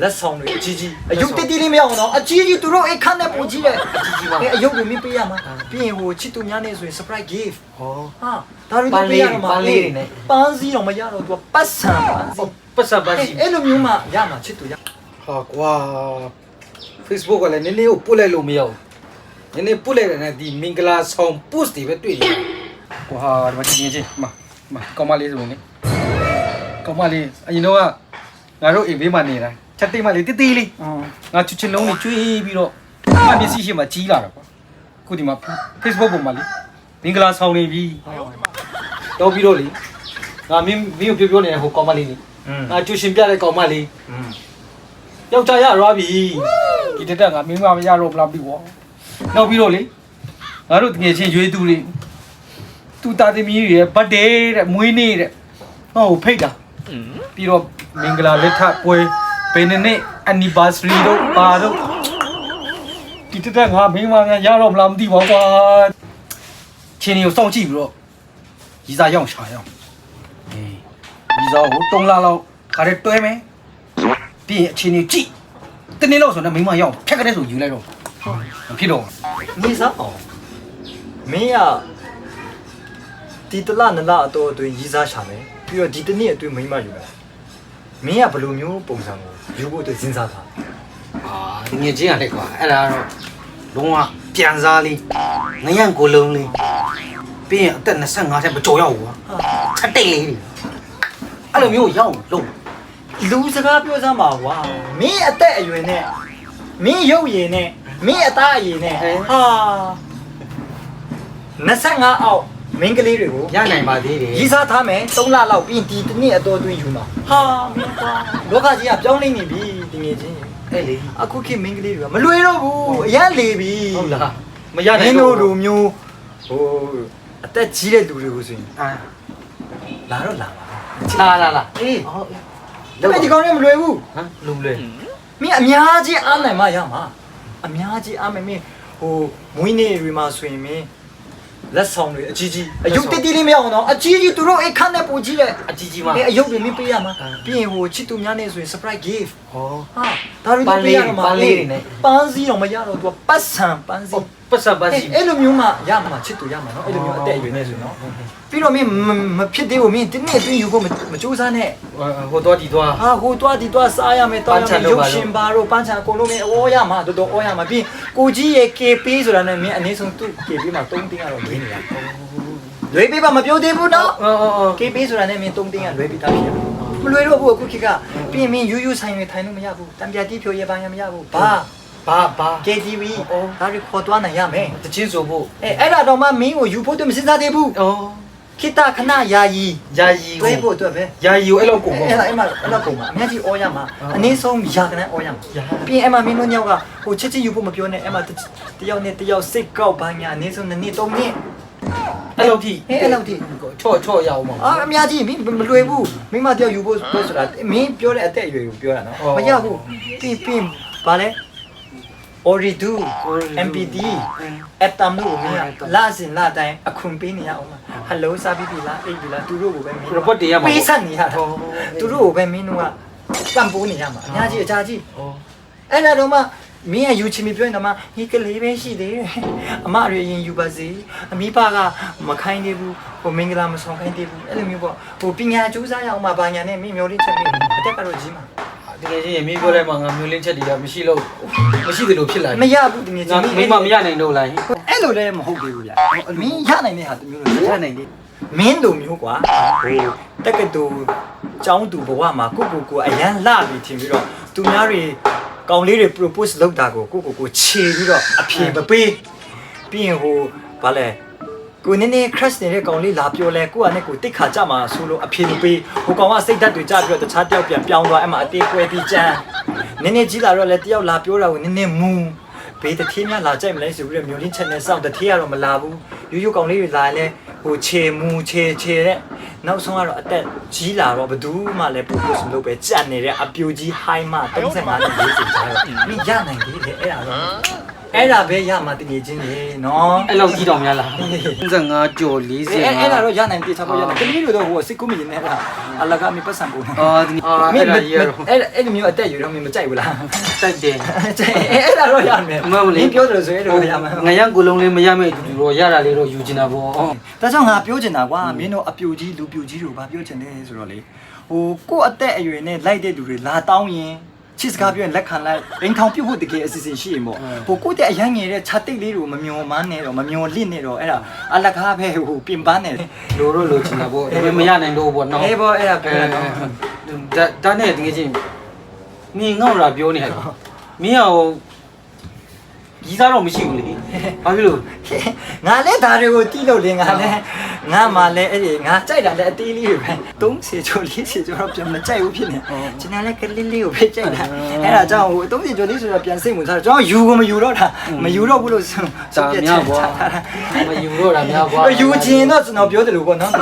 လက်ဆောင်တွေအကြီးကြီးအယုတ်တိတိလေးမရအောင်နော်အကြီးကြီးသူတို့အိတ်ခန့်နဲ့ပူကြီးတယ်အကြီးကြီးပါအဲအယုတ်တွေမင်းပေးရမှာပြီးရင်ဟိုချစ်သူများနေဆိုရင် surprise gift ဟောဟာဒါတွေပေးရမှာပန်းလေးတွေနဲ့ပန်းစည်းတော့မရတော့သူကပတ်စံပန်းစည်းပတ်စပ်ပါအဲ့စီအဲ့လိုမျိုးမှရမှာချစ်သူရဟာကွာ Facebook ကလည်းနည်းနည်းကိုပုတ်လိုက်လို့မရဘူးနည်းနည်းပုတ်လိုက်တယ်နဲ့ဒီမင်္ဂလာဆောင် post တွေပဲတွေ့နေကွာဒီမှာချင်းချင်းမမကောင်းမလေးဆိုရင်လေကောင်းမလေးအရင်တော့ကငါတို့အိမ်ဘေးမှာနေတာ ချက်တိတ်မှလေတိတိလေးငါချွတ်ချင်လုံးလေးကျွေးပြီးတော့ငါမျက်စိရှိမှကြီးလာတာကွာခုဒီမှာ Facebook ပေါ်မှာလေမင်္ဂလာဆောင်နေပြီတော့ပြီးတော့လေငါမင်းမင်းကိုပြောပြောနေတဲ့ဟိုကောင်မလေးနေငါချွတ်ရှင်ပြတဲ့ကောင်မလေးယောက်ျားရရပြီဒီတက်တက်ငါမင်းမမရတော့ဘလားပြီကွာနောက်ပြီးတော့လေငါတို့တကယ်ချင်းရွေးသူတွေသူတာသမီးရဲ့ဘတ်ဒေးတဲ့မွေးနေ့တဲ့ဟောဖိတ်တာပြီးတော့မင်္ဂလာလက်ထပ်ပွဲ ဘယ်နှစ်နှစ် anniversary တို့ပါတော့ဒီတက်တက်ငါမင်းမများရတော့ဘလားမသိပါဘူးကွာချင်းတွေကိုစောင့်ကြည့်ပြီးတော့ရီစာရောက်ရှာရအောင်အေးရီစာကို3လလောက်ခါရဲတွဲမယ်ပြီးရင်အချင်းကြီးကြည့်တနေ့လောက်ဆိုတော့မိမရောက်ဖြတ်ကလေးဆိုယူလိုက်တော့မဖြစ်တော့နေစားအောင်မင်းကဒီတလနလအတော်အတွင်းရီးစားရှာမယ်ပြီးတော့ဒီတနေ့အတွင်းမိန်းမယူမယ် မင်းကဘယ်လိုမျိုးပုံစံကိုယူဖို့အတွက်စဉ်းစားထားအာငွေချင်းရတဲ့ကွာအဲ့ဒါတော့လုံးဝပြန်စားလေးငရံကိုလုံးလေးပြီးရင်အသက်25ထက်မကျော်ရောက်ဘူးကွာချက်တိတ်လေးတွေအဲ့လိုမျိုးရောက်လုံးလူစကားပြောစမ်းပါကွာမင်းအသက်အရွယ်နဲ့မင်းရုပ်ရည်နဲ့မင်းအသားအရည်နဲ့ဟာ25အောက် မင်းကလေးတွေကိုရနိုင်ပါသေးတယ်ရီးစားထားမယ်3လလောက်ပြီးဒီတနေ့အတော်အတွင်းယူမှာဟာမင်းကွာလောကကြီးကပြောင်းလဲနေပြီတကယ်ချင်းအဲ့လေအခုခေတ်မင်းကလေးတွေကမလွယ်တော့ဘူးအရန်လေပြီဟုတ်လားမရမနိုင်င်းတော့တို့လိုမျိုးဟိုအသက်ကြီးတဲ့လူတွေကိုဆိုရင်အာလာတော့လာပါလာလာလာအေးဟုတ်ဒါပေမဲ့ဒီကောင်တွေကမလွယ်ဘူးဟမ်လူလေမင်းအများကြီးအားနိုင်မှရမှာအများကြီးအားမယ်မင်းဟိုမွေးနေ့တွေမှာဆိုရင်မင်း လက်ဆောင်တွေအကြီးကြီးအယုတ်တိတိလေးမရအောင်နော်အကြီးကြီးသူတို့အိတ်ခန့်နဲ့ပူကြီးတယ်အကြီးကြီးမအဲအယုတ်တွေမင်းပေးရမှာအာပြီးရင်ဟိုချစ်သူများနဲ့ဆိုရင် surprise gift ဟောဟာဒါတွေပေးရမှာပန်းလေးတွေနဲ့ပန်းစည်းတော့မရတော့သူကပတ်စံပန်းစည်းပတ်စပ်ပါစီအဲ့လိုမျိုးမှရမှာချစ်သူရမှာနော်အဲ့လိုမျိုးအသက်အရွယ်နဲ့ဆိုရင်နော်ပြီးတော့မင်းမမဖြစ်သေးဘူးမင်းဒီနေ့အတွင်းယူဖို့မမကြိုးစားနဲ့ဟိုတော့ဒီတော့ဟာဟိုတွားဒီတွားစားရမယ်တောင်းရပန်းချံမယ်လုပ်ရုပါပ်လို့ရှင်ပါတော့ပန်းချံအကုန်လုံးမင်းအော်ရမှာတော်တော်အော်ရမှာပြီးကိုကြီးရဲ့ KP ဆိုတာနဲ့မင်းအနည်းဆုံးသူ့ KP မှာ3တင်းကတော့လွေးနေရလွေးပေးပါမပြောသေးဘူးနော်အော်အော်အော် KP ဆိုတာနဲ့မင်း3တင်းကလွေးပြီးသားဖြစ်မလွေတော့ဘူးအခုခေတ်ကပြီးရင်မင်းယူးယူးဆိုင်တွေထိုင်လို့မရဘူးတံပြာတိဖြိုရပါရမရဘူးဘာ ဘာဘာ KTV ဒါတွေခေါ်သွားနိုင်ရမယ်တချင်းဆိုဖို့အဲအဲ့ဒါတော့မှမင်းကိုယူဖို့တမစဉ်းစားသေးဘူးအော်ခိတခဏယာယီယာယီတွေးဖို့အတွက်ပဲယာယီကိုအဲ့လိုကိုပေါ့ အဲ့ဒါအဲ့မှာအဲ့လောက်ကုန်မှာအများကြီးအော်ရမှာအနည်းဆုံးယာကနန်းအော်ရမှာပြီးရင်အဲ့မှာမင်းတို့ညောက်ကဟိုချစ်ချစ်ယူဖို့မပြောနဲ့အဲ့မှာတယောက်နဲ့တယောက်စိတ်ကောက်ပါညာအနည်းဆုံးနှစ်နှစ်သုံးနှစ်အဲ့လိုထိဟဲ့အဲ့လောက်ထိ ချော့ချော့ရအောင်ပါ အာအများကြီးမင်းမလွယ်ဘူးမိမတယောက်ယူဖို့ပြောဆိုတာမင်းပြောတဲ့အသက်အရွယ်ကိုပြောတာနော်မရဘူးပြီးပြီးဗာလဲ Oridu MPD အတမ်လို့မင်းလာစင်လာတိုင်းအခုပေးနေရအောင်ဟယ်လိုစာပြီးပြီလားအိတ်ပြီလားသူတို့ကိုပဲမင်း report တင်ရမှာပေးဆက်နေရတာသူတို့ကိုပဲမင်းတို့ကတန်ဖိုးနေရမှာအများကြီးအကြာကြီးအော်အဲ့ဒါတော့မှမင်းကယူချင်ပြီပြောရင်တော့မှဒီကလေးပဲရှိသေးတယ်အမရရင်ယူပါစေအမိဘကမခိုင်းသေးဘူးဟိုမင်္ဂလာမဆောင်ခိုင်းသေးဘူးအဲ့လိုမျိုးပေါ့ဟိုပညာကြိုးစားရအောင်မှဘာညာနဲ့မင်းမျိုးလေးချက်ပြီးအတက်ကတော့ကြီးမှာ တကယ်ချင်းရမင်းပြောလိုက်မှငါမျိုးလင်းချက်တွေကမရှိလို့မရှိတယ်လို့ဖြစ်လာမရဘူးတကယ်ငါကြီးမိမမရနိုင်တော့လားအဲ့လိုလည်းမဟုတ်သေးဘူးဗျာမင်းရနိုင်တဲ့ဟာတမျိုးလို့ရနိုင်လေမင်းတို့မျိုးကွာဟိုတက်ကတူចောင်းသူဘဝမှာကိုကိုကိုအရန်လှပြီထင်ပြီးတော့သူများတွေကောင်လေးတွေ propose လုပ်တာကိုကိုကိုကိုခြေပြီးတော့အဖြေမပေးပြီးရင်ဟိုဗာလဲ ကိုနည်းနည်း crush နေတဲ့ကောင်လေးလာပြောလဲကိုကနဲ့ကိုတိတ်ခါကြမှာဆိုလို့အဖြေမပေးဟိုကောင်ကစိတ်ဓာတ်တွေကြပြီးတော့တခြားတယောက်ပြန်ပြောင်းသွားအဲ့မှာအတေးကွဲပြီးကြမ်းနည်းနည်းကြီးလာတော့လဲတယောက်လာပြောတာကိုနည်းနည်းမူဘေးတထေးများလာကြိုက်မလဲဆိုပြီးတော့မျိုးလင်းချက်နဲ့စောင့်တထေးကတော့မလာဘူးရိုးရိုးကောင်လေးတွေလာရင်လဲဟိုခြေမူခြေခြေတဲ့နောက်ဆုံးကတော့အသက်ကြီးလာတော့ဘယ်သူမှလည်းပူပူစလို့ပဲကြက်နေတဲ့အပြိုကြီး high မှ35နဲ့40ကြားတော့မင်းရနိုင်သေးတယ်အဲ့ဒါတော့ အဲ့ဒါပဲရမှာတကယ်ချင်းလေနော်အဲ့လောက်ကြီးတော်များလား35ကျော်အဲ့40အဲ့ဒါတော့ရနိုင်ပြေချဖို့ရနိုင်ကလေးတွေတော့ဟိုစိတ်ကူးမရင်နဲ့အဲ့ဒါအလကားမီပတ်စံပုံနဲ့အာဒီအာအဲ့ဒါကြီးရတော့အဲ့အဲ့လိုမျိုးအတက်ယူတော့မင်းမကြိုက်ဘူးလားတိုက်တယ်အဲ့ဒါတော့ရမယ်မဟုတ်လေပြောတယ်ဆိုရင်တော့ရမယ်ငရံကိုလုံးလေးမရမဲ့အတူတူတော့ရတာလေးတော့ယူချင်တာပေါ့ဒါကြောင့်ငါပြောချင်တာကွာမင်းတို့အပြူကြီးလူပြူကြီးတို့ဘာပြောချင်လဲဆိုတော့လေဟိုကို့အသက်အရွယ်နဲ့လိုက်တဲ့လူတွေလာတောင်းရင် ချစ်စကားပြောရင်လက်ခံလိုက်အိမ်ထောင်ပြုတ်ဖို့တကယ်အစီအစဉ်ရှိရင်ပေါ့ဟိုကိုယ့်တဲ့အရန်ငယ်တဲ့ခြာတိတ်လေးတွေကိုမမျောမန်းနဲ့တော့မမျောလင့်နဲ့တော့အဲ့ဒါအလကားပဲဟိုပြင်ပန်းနေတယ်လိုတော့လိုချင်တာပေါ့ဒါပေမဲ့မရနိုင်တော့ပေါ့နော်အေးပေါ့အဲ့ဒါပြောရတော့ဒါဒါနဲ့တကယ်ချင်းမင်းငေါ့တာပြောနေတယ်မင်းရောကြီးစားတော့မရှိဘူးလေဘာဖြစ်လို့ငါလည်းဒါတွေကိုတီးလို့လေငါလည်း ငါမှလည်းအဲ့ဒီငါကြိုက်တာလည်းအသေးလေးတွေပဲ30ကျော်40ကျော်တော့ပြန်မကြိုက်ဘူးဖြစ်နေကျွန်တော်လည်းကလေးလေးကိုပဲကြိုက်တာအဲ့ဒါကြောင့်ဟို30ကျော်လေးဆိုတော့ပြန်စိတ်ဝင်စားတော့ကျွန်တော်ယူကိုမယူတော့တာမယူတော့ဘူးလို့ဆိုဒါများပေါ့မယူတော့တာများကွာယူခြင်းတော့ကျွန်တော်ပြောတယ်လို့ပေါ့နော်